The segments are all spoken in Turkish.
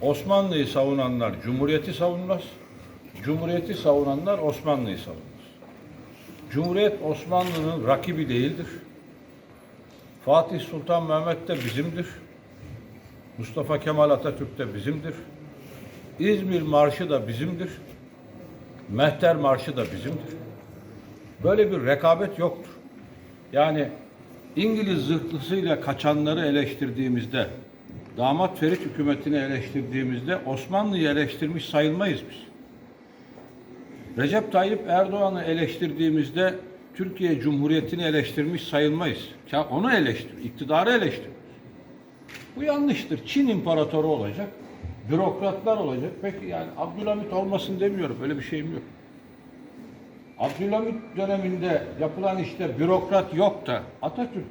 Osmanlı'yı savunanlar Cumhuriyeti savunmaz. Cumhuriyeti savunanlar Osmanlı'yı savunmaz. Cumhuriyet Osmanlı'nın rakibi değildir. Fatih Sultan Mehmet de bizimdir. Mustafa Kemal Atatürk de bizimdir. İzmir Marşı da bizimdir. Mehter Marşı da bizimdir. Böyle bir rekabet yoktur. Yani İngiliz zırhlısıyla kaçanları eleştirdiğimizde, damat Ferit hükümetini eleştirdiğimizde Osmanlı'yı eleştirmiş sayılmayız biz. Recep Tayyip Erdoğan'ı eleştirdiğimizde Türkiye Cumhuriyeti'ni eleştirmiş sayılmayız. Onu eleştir, iktidarı eleştir. Bu yanlıştır. Çin imparatoru olacak, bürokratlar olacak. Peki yani Abdülhamit olmasın demiyorum. Öyle bir şeyim yok. Abdülhamit döneminde yapılan işte bürokrat yok da Atatürk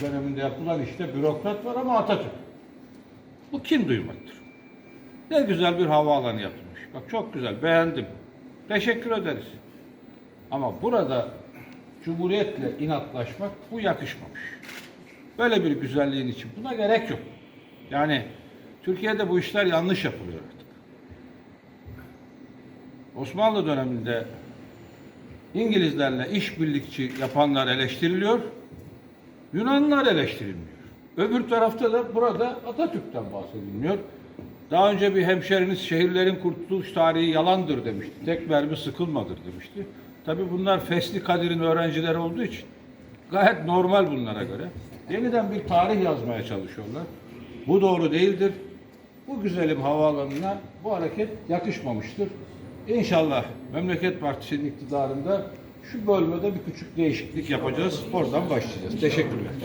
döneminde yapılan işte bürokrat var ama Atatürk. Bu kim duymaktır? Ne güzel bir havaalanı yapılmış. Bak çok güzel, beğendim. Teşekkür ederiz. Ama burada Cumhuriyetle inatlaşmak bu yakışmamış. Böyle bir güzelliğin için buna gerek yok. Yani Türkiye'de bu işler yanlış yapılıyor artık. Osmanlı döneminde İngilizlerle işbirlikçi yapanlar eleştiriliyor, Yunanlılar eleştirilmiyor. Öbür tarafta da burada Atatürk'ten bahsedilmiyor. Daha önce bir hemşeriniz şehirlerin kurtuluş tarihi yalandır demişti. Tek mermi sıkılmadır demişti. Tabi bunlar Fesli Kadir'in öğrencileri olduğu için gayet normal bunlara göre. Yeniden bir tarih yazmaya çalışıyorlar. Bu doğru değildir. Bu güzelim havaalanına bu hareket yakışmamıştır. İnşallah Memleket Partisi'nin iktidarında şu bölmede bir küçük değişiklik yapacağız. Oradan başlayacağız. Teşekkürler.